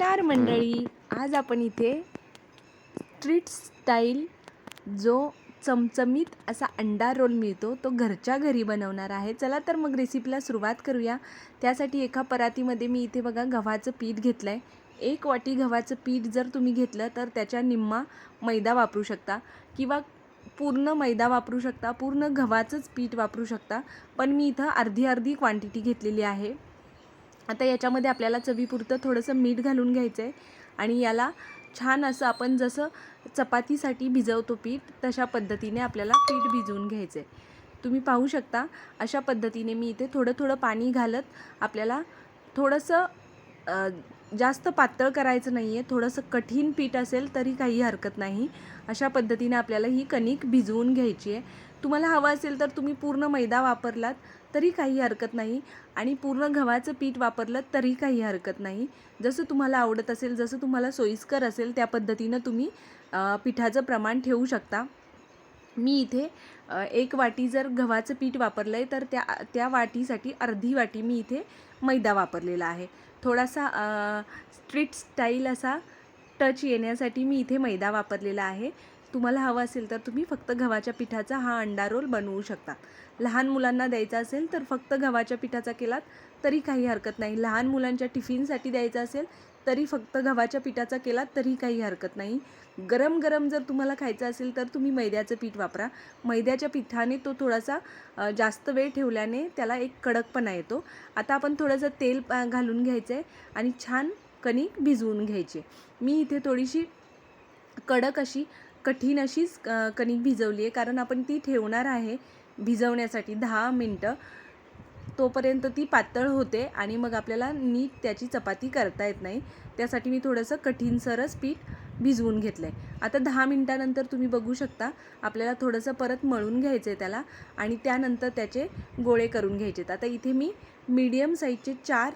नमस्कार मंडळी. आज आपण इथे स्ट्रीट स्टाईल जो चमचमीत असा अंडा रोल मिळतो तो घरच्या घरी बनवणार आहे. चला तर मग रेसिपीला सुरुवात करूया. त्यासाठी एका परातीमध्ये मी इथे बघा गव्हाचं पीठ घेतलं आहे एक वाटी गव्हाचं पीठ जर तुम्ही घेतलं तर त्याच्या निम्मा मैदा वापरू शकता किंवा पूर्ण मैदा वापरू शकता पूर्ण गव्हाचंच पीठ वापरू शकता. पण मी इथं अर्धी अर्धी क्वांटिटी घेतलेली आहे. आता याच्यामध्ये आपल्याला चवीपुरतं थोडंसं मीठ घालून घ्यायचं आहे आणि याला छान असं आपण जसं चपातीसाठी भिजवतो पीठ तशा पद्धतीने आपल्याला पीठ भिजवून घ्यायचं आहे तुम्ही पाहू शकता अशा पद्धतीने मी इथे थोडं थोडं पाणी घालत आपल्याला थोडंसं जास्त पातळ करायचं नाही आहे थोडंसं कठीण पीठ असेल तरी काही हरकत नाही. अशा पद्धतीने आपल्याला ही कणिक भिजवून घ्यायची आहे तुम्हाला हवं असेल तर तुम्ही पूर्ण मैदा वापरलात तरी काही हरकत नाही. आणि पूर्ण गव्हाचं पीठ वापरलं तरी काही हरकत नाही. जसं तुम्हाला आवडत असेल जसं तुम्हाला सोयीस्कर असेल त्या पद्धतीनं तुम्ही पिठाचं प्रमाण ठेवू शकता. मी इथे एक वाटी जर गव्हाचं पीठ वापरलं आहे तर त्या त्या वाटीसाठी अर्धी वाटी मी इथे मैदा वापरलेला आहे. थोडासा स्ट्रीट स्टाईल असा टच येण्यासाठी मी इथे मैदा वापरलेला आहे. तुम्हाला हवं असेल तर तुम्ही फक्त गव्हाच्या पिठाचा हा अंडा रोल बनवू शकता. लहान मुलांना द्यायचा असेल तर फक्त गव्हाच्या पिठाचा केलात तरी काही हरकत नाही. लहान मुलांच्या टिफिनसाठी द्यायचा असेल तरी फक्त गव्हाच्या पिठाचा केलात तरी काही हरकत नाही. गरम गरम जर तुम्हाला खायचं असेल तर तुम्ही मैद्याचं पीठ वापरा. मैद्याच्या पिठाने तो थोडासा जास्त वेळ ठेवल्याने त्याला एक कडकपणा येतो. आता आपण थोडंसं तेल घालून घ्यायचं आहे आणि छान कणिक भिजवून घ्यायचे. मी इथे थोडीशी कडक अशी कठीण अशीच कणिक भिजवली आहे. कारण आपण ती ठेवणार आहे भिजवण्यासाठी दहा मिनटं. तोपर्यंत ती पातळ होते आणि मग आपल्याला नीट त्याची चपाती करता येत नाही. त्यासाठी मी थोडंसं कठीणसरच पीठ भिजवून घेतलं आहे आता दहा मिनटानंतर तुम्ही बघू शकता आपल्याला थोडंसं परत मळून घ्यायचं आहे त्याला आणि त्यानंतर त्याचे गोळे करून घ्यायचे आहेत आता इथे मी मीडियम साईजचे चार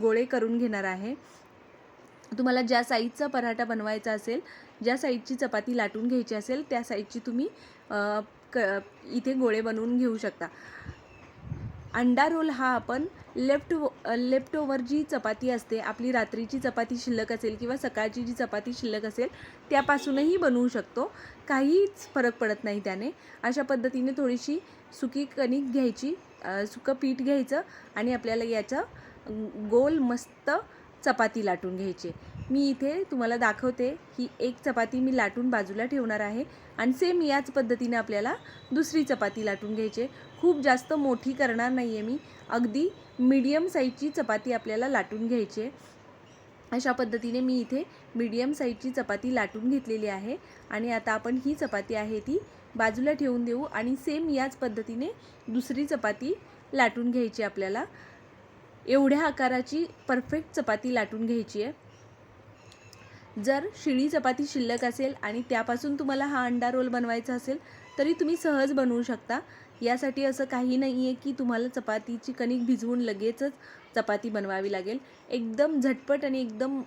गोळे करून घेणार आहे. तुम्हाला ज्या साईजचा पराठा बनवायचा असेल ज्या साईजची चपाती लाटून घ्यायची असेल त्या साईजची तुम्ही क इथे गोळे बनवून घेऊ शकता. अंडा रोल हा आपण लेफ्ट लेफ्ट ओवर जी चपाती असते आपली रात्रीची चपाती शिल्लक असेल किंवा सकाळची जी चपाती शिल्लक असेल त्यापासूनही बनवू शकतो. काहीच फरक पडत नाही त्याने. अशा पद्धतीने थोडीशी सुकी कणिक घ्यायची सुकं पीठ घ्यायचं आणि आपल्याला याचं गोल मस्त चपाती लाटून घ्यायची. मी इथे तुम्हाला दाखवते ही एक चपाती मी लाटून बाजूला ठेवणार आहे आणि सेम याच पद्धतीने आपल्याला दुसरी चपाती लाटून घ्यायची खूप जास्त मोठी करणार नाही आहे मी. अगदी मीडियम साईजची चपाती आपल्याला लाटून घ्यायची आहे. अशा पद्धतीने मी इथे मीडियम साईजची चपाती लाटून घेतलेली आहे आणि आता आपण ही चपाती आहे ती बाजूला ठेवून देऊ आणि सेम याच पद्धतीने दुसरी चपाती लाटून घ्यायची आपल्याला. एवढ्या आकाराची परफेक्ट चपाती लाटून घ्यायची आहे. जर शिळी चपाती शिल्लक असेल आणि त्यापासून तुम्हाला हा अंडा रोल बनवायचा असेल तरी तुम्ही सहज बनवू शकता. यासाठी असं काही नाही आहे की तुम्हाला चपातीची कणिक भिजवून लगेचच चपाती बनवावी लागेल. एकदम झटपट आणि एकदम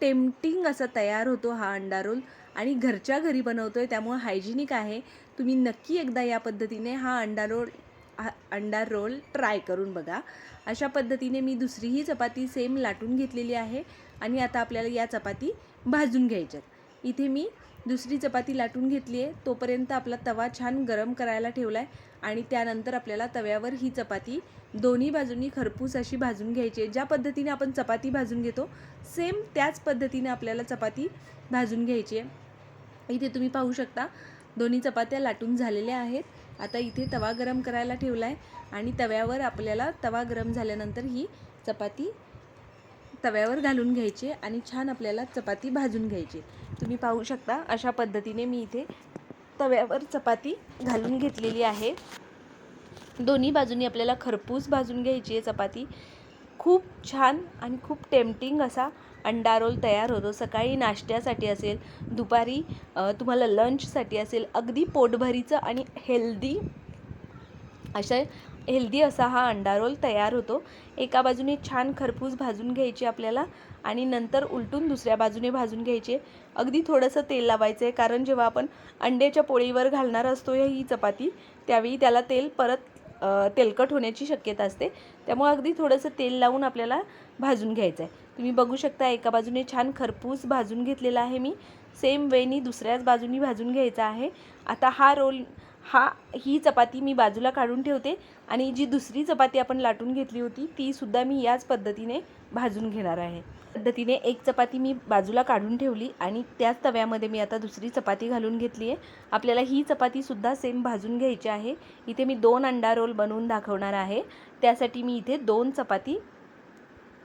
टेम्पटिंग असा तयार होतो हा अंडा रोल आणि घरच्या घरी बनवतो आहे त्यामुळं हायजिनिक आहे. तुम्ही नक्की एकदा या पद्धतीने हा अंडा रोल अंडा रोल ट्राय करून बघा. अशा पद्धतीने मी दुसरीही चपाती सेम लाटून घेतलेली आहे आणि आता आपल्याला या चपाती भाजून घ्यायच्यात. इथे मी दुसरी चपाती लाटून घेतली आहे. तोपर्यंत आपला तवा छान गरम करायला ठेवला आहे आणि त्यानंतर आपल्याला तव्यावर ही चपाती दोन्ही बाजूंनी खरपूस अशी भाजून घ्यायची आहे. ज्या पद्धतीने आपण चपाती भाजून घेतो सेम त्याच पद्धतीने आपल्याला चपाती भाजून घ्यायची आहे. इथे तुम्ही पाहू शकता दोन्ही चपात्या लाटून झालेल्या आहेत. आता इथे तवा गरम करायला ठेवला आहे आणि तव्यावर आपल्याला तवा गरम झाल्यानंतर ही चपाती तव्यावर घालून घ्यायची आणि छान आपल्याला चपाती भाजून घ्यायची. तुम्ही पाहू शकता अशा पद्धतीने मी इथे तव्यावर चपाती घालून घेतलेली आहे. दोन्ही बाजूनी आपल्याला खरपूस भाजून घ्यायची आहे चपाती. खूप छान आणि खूप टेम्पटिंग असा अंडा रोल तयार होतो. सकाळी नाश्त्यासाठी असेल दुपारी तुम्हाला लंचसाठी असेल अगदी पोटभरीचं आणि हेल्दी अशा हेल्दी असा हा अंडा रोल तयार होतो. एका बाजूने छान खरपूस भाजून घ्यायची आपल्याला आणि नंतर उलटून दुसऱ्या बाजूने भाजून घ्यायचे. अगदी थोडंसं तेल लावायचं आहे कारण जेव्हा आपण अंड्याच्या पोळीवर घालणार असतो ही चपाती त्यावेळी त्याला तेल परत तेलकट होण्याची शक्यता असते. त्यामुळे अगदी थोडंसं तेल लावून आपल्याला भाजून घ्यायचं आहे. तुम्ही बघू शकता एका बाजूने छान खरपूस भाजून घेतलेला आहे मी. सेम वेनी दुसऱ्याच बाजूनी भाजून घ्यायचा आहे. आता हा रोल हा ही चपाती मी बाजूला काढून ठेवते आणि जी दुसरी चपाती आपण लाटून घेतली होती ती सुद्धा मी याच पद्धतीने भाजून घेणार आहे. पद्धतीने एक चपाती मी बाजूला काढून ठेवली आणि त्याच तव्यामध्ये मी आता दुसरी चपाती घालून घेतली आहे. आपल्याला ही चपातीसुद्धा सेम भाजून घ्यायची आहे. इथे मी दोन अंडा रोल बनवून दाखवणार आहे. त्यासाठी मी इथे दोन चपाती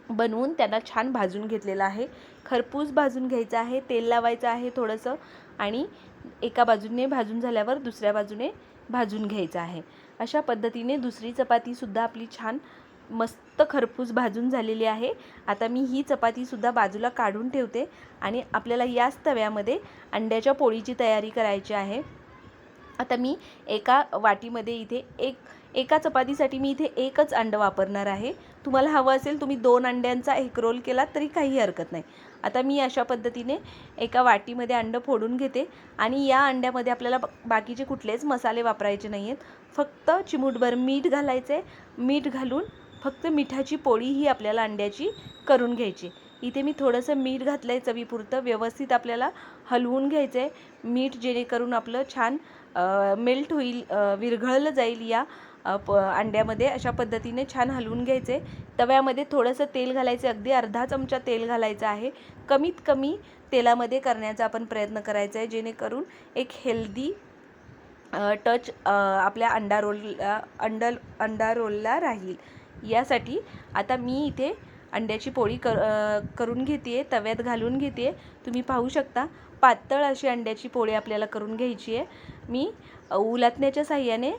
बनवून त्यांना छान भाजून घेतलेलं आहे. खरपूस भाजून घ्यायचं आहे तेल लावायचं आहे थोडंसं आणि एका बाजूने भाजून झाल्यावर दुसऱ्या बाजूने भाजून घ्यायचं आहे. अशा पद्धतीने दुसरी चपातीसुद्धा आपली छान मस्त खरपूस भाजून झालेली आहे. आता मी ही चपातीसुद्धा बाजूला काढून ठेवते आणि आपल्याला याच तव्यामध्ये अंड्याच्या पोळीची तयारी करायची आहे. आता मी एका वाटीमध्ये इथे एक एका चपातीसाठी मी इथे एकच अंडं वापरणार आहे. तुम्हाला हवं असेल तुम्ही दोन अंड्यांचा एक रोल केला तरी काही हरकत नाही. आता मी अशा पद्धतीने एका वाटीमध्ये अंडं फोडून घेते आणि या अंड्यामध्ये आपल्याला ब- बाकीचे कुठलेच मसाले वापरायचे नाही आहेत फक्त चिमूटभर मीठ घालायचं आहे मीठ घालून फक्त मिठाची पोळी ही आपल्याला अंड्याची करून घ्यायची. इथे मी थोडंसं मीठ घातलं आहे चवीपुरतं. व्यवस्थित आपल्याला हलवून घ्यायचं आहे मीठ जेणेकरून आपलं छान मेल्ट होईल विरघळलं जाईल या प अंड्यामध्ये. अशा पद्धतीने छान हलवून घ्यायचे. तव्यामध्ये थोडंसं तेल घालायचं. अगदी अर्धा चमचा तेल घालायचं आहे. कमीत कमी तेलामध्ये करण्याचा आपण प्रयत्न करायचा आहे. जेणेकरून एक हेल्दी टच आपल्या अंडा रोलला अंडा अंडा रोलला राहील. यासाठी आता मी इथे अंड्याची पोळी कर करून घेते आहे तव्यात घालून घेते आहे तुम्ही पाहू शकता. पातळ अशी अंड्याची पोळी आपल्याला करून घ्यायची आहे. मी उलातण्याच्या साह्याने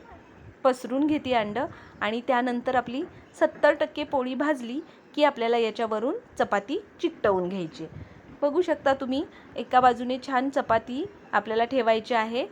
पसरून घेते अंडं आणि त्यानंतर आपली सत्तर टक्के पोळी भाजली की आपल्याला याच्यावरून चपाती चिकटवून घ्यायची. बघू शकता तुम्ही एका बाजूने छान चपाती आपल्याला ठेवायची आहे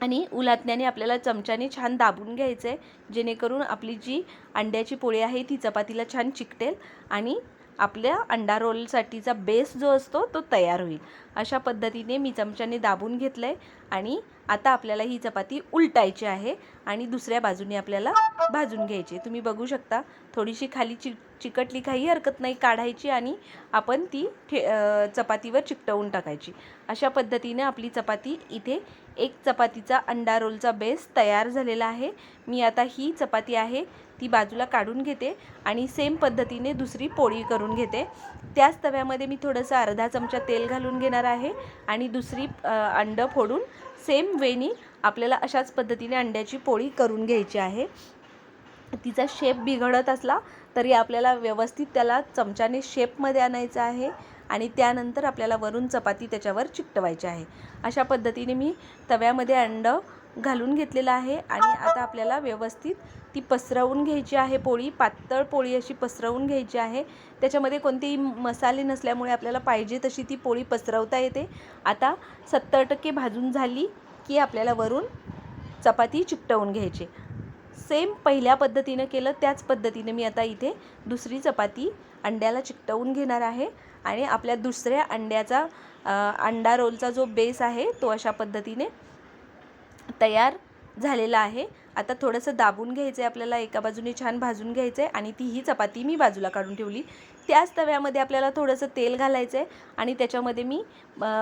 आणि उलातण्याने आपल्याला चमच्याने छान दाबून घ्यायचं आहे जेणेकरून आपली जी अंड्याची पोळी आहे ती चपातीला छान चिकटेल आणि आपल्या अंडा रोलसाठीचा बेस जो असतो तो तयार होईल अशा पद्धतीने मी चमच्याने दाबून घेतलं आहे आणि आता आपल्याला ही चपाती उलटायची आहे आणि दुसऱ्या बाजूने आपल्याला भाजून घ्यायची आहे. तुम्ही बघू शकता थोडीशी खाली चि चिकटली काही हरकत नाही काढायची आणि आपण ती ठे चपातीवर चिकटवून टाकायची अशा पद्धतीने आपली चपाती इथे एक चपातीचा अंडा रोलचा बेस तयार झालेला आहे. मी आता ही चपाती आहे ती बाजूला काढून घेते आणि सेम पद्धतीने दुसरी पोळी करून घेते. त्याच तव्यामध्ये मी थोडंसं अर्धा चमचा तेल घालून घेणार आहे आणि दुसरी अंडं फोडून सेम वेनी आपल्याला अशाच पद्धतीने अंड्याची पोळी करून घ्यायची आहे. तिचा शेप बिघडत असला तरी आपल्याला व्यवस्थित त्याला चमच्याने शेपमध्ये आणायचं आहे. आणि त्यानंतर आपल्याला वरून चपाती त्याच्यावर चिकटवायची आहे. अशा पद्धतीने मी तव्यामध्ये अंडं घालून घेतलेलं आहे आणि आता आपल्याला व्यवस्थित ती पसरवून घ्यायची आहे पोळी पातळ पोळी अशी पसरवून घ्यायची आहे. त्याच्यामध्ये कोणतेही मसाले नसल्यामुळे आपल्याला पाहिजे तशी ती पोळी पसरवता येते. आता सत्तर टक्के भाजून झाली की आपल्याला वरून चपाती चिकटवून घ्यायची. सेम पहिल्या पद्धतीनं केलं त्याच पद्धतीने मी आता इथे दुसरी चपाती अंड्याला चिकटवून घेणार आहे. आणि आपल्या दुसऱ्या अंड्याचा अंडा रोलचा जो बेस आहे तो अशा पद्धतीने तयार झालेला आहे. आता थोडंसं दाबून घ्यायचं आहे आपल्याला एका बाजूने छान भाजून घ्यायचं आहे आणि ती ही चपाती मी बाजूला काढून ठेवली. त्याच तव्यामध्ये आपल्याला थोडंसं तेल घालायचं आहे आणि त्याच्यामध्ये मी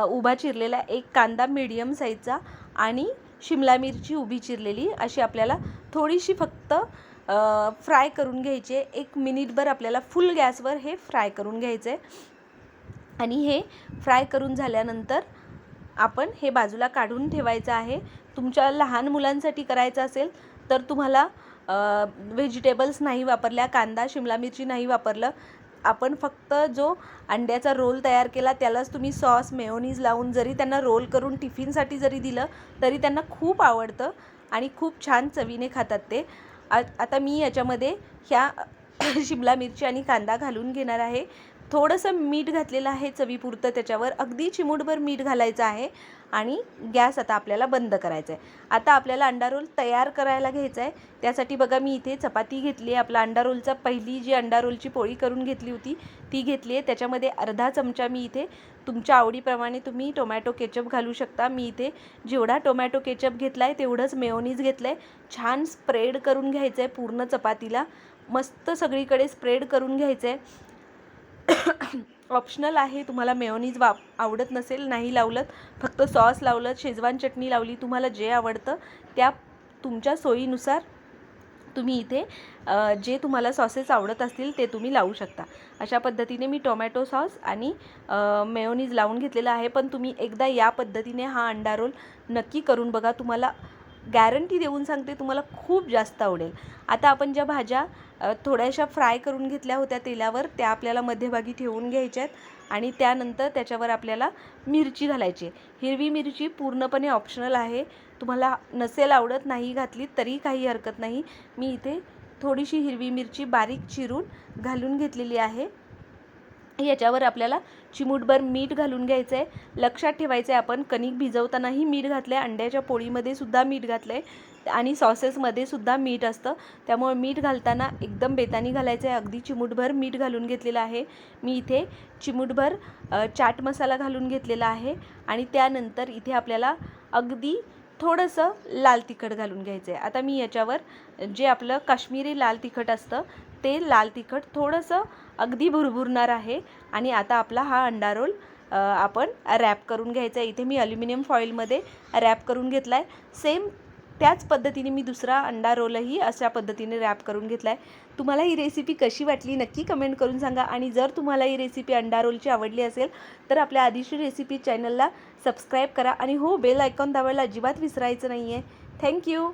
उभा चिरलेला एक कांदा मीडियम साईजचा आणि शिमला मिरची उभी चिरलेली अशी आपल्याला थोडीशी फक्त फ्राय करून घ्यायची आहे. एक मिनिटभर आपल्याला फुल गॅसवर हे फ्राय करून घ्यायचं आहे आणि हे फ्राय करून झाल्यानंतर आपण हे बाजूला काढून ठेवायचं आहे. तुमच्या लहान मुलांसाठी करायचं असेल तर तुम्हाला व्हेजिटेबल्स नाही वापरल्या कांदा शिमला मिरची नाही वापरलं आपण फक्त जो अंड्याचा रोल तयार केला त्यालाच तुम्ही सॉस मेयोनीज लावून जरी त्यांना रोल करून टिफिनसाठी जरी दिलं तरी त्यांना खूप आवडतं आणि खूप छान चवीने खातात ते. आ आता मी याच्यामध्ये ह्या शिमला मिरची आणि कांदा घालून घेणार आहे. थोडंसं मीठ घातलेलं आहे चवीपुरतं त्याच्यावर. अगदी चिमूटभर मीठ घालायचं आहे आणि गॅस आता आपल्याला बंद करायचा आहे. आता आपल्याला अंडा रोल तयार करायला घ्यायचा आहे. त्यासाठी बघा मी इथे चपाती घेतली आहे. आपला अंडा रोलचा पहिली जी अंडा रोलची पोळी करून घेतली होती ती घेतली आहे. त्याच्यामध्ये अर्धा चमचा मी इथे तुमच्या आवडीप्रमाणे तुम्ही टोमॅटो केचप घालू शकता. मी इथे जेवढा टोमॅटो केचप घेतला आहे तेवढंच मेयोनीज घेतलं आहे छान स्प्रेड करून घ्यायचं आहे पूर्ण चपातीला. मस्त सगळीकडे स्प्रेड करून घ्यायचं आहे ऑप्शनल आहे तुम्हाला मेयोनीज वाप आवडत नसेल नाही लावलं फक्त सॉस लावलं शेजवान चटणी लावली तुम्हाला जे आवडतं त्या तुमच्या सोयीनुसार तुम्ही इथे जे तुम्हाला सॉसेस आवडत असतील ते तुम्ही लावू शकता. अशा पद्धतीने मी टोमॅटो सॉस आणि मेयोनीज लावून घेतलेला आहे पण तुम्ही एकदा या पद्धतीने हा अंडा रोल नक्की करून बघा तुम्हाला गॅरंटी देऊन सांगते तुम्हाला खूप जास्त आवडेल. आता आपण ज्या भाज्या थोड्याशा फ्राय करून घेतल्या होत्या तेलावर त्या आपल्याला मध्यभागी ठेवून घ्यायच्या आहेत आणि त्यानंतर त्याच्यावर आपल्याला मिरची घालायची. हिरवी मिरची पूर्णपणे ऑप्शनल आहे. तुम्हाला नसेल आवडत नाही घातली तरी काही हरकत नाही. मी इथे थोडीशी हिरवी मिरची बारीक चिरून घालून घेतलेली आहे. याच्यावर आपल्याला चिमूटभर मीठ घालून घ्यायचं आहे लक्षात ठेवायचं आहे आपण कणिक भिजवतानाही मीठ घातलं आहे अंड्याच्या पोळीमध्ये सुद्धा मीठ घातलं आहे आणि सॉसेसमध्ये सुद्धा मीठ असतं. त्यामुळे मीठ घालताना एकदम बेतानी घालायचं आहे अगदी चिमूटभर मीठ घालून घेतलेलं आहे. मी इथे चिमूटभर चाट मसाला घालून घेतलेला आहे आणि त्यानंतर इथे आपल्याला अगदी थोडंसं लाल तिखट घालून घ्यायचं आहे आता मी याच्यावर जे आपलं काश्मीरी लाल तिखट असतं ते लाल तिखट थोडंसं अगदी भुरभुरणार आहे. आणि आता आपला हा अंडा रोल आपण रॅप करून घ्यायचा आहे. इथे मी अल्युमिनियम फॉईलमध्ये रॅप करून घेतला आहे सेम त्याच पद्धतीने मी दुसरा अंडा रोलही अशा पद्धतीने रॅप करून घेतला आहे तुम्हाला ही रेसिपी कशी वाटली नक्की कमेंट करून सांगा. आणि जर तुम्हाला ही रेसिपी अंडा रोलची आवडली असेल तर आपल्या आधीची रेसिपी चॅनलला सबस्क्राईब करा. आणि हो बेल आयकॉन दाबायला अजिबात विसरायचं नाही आहे थँक्यू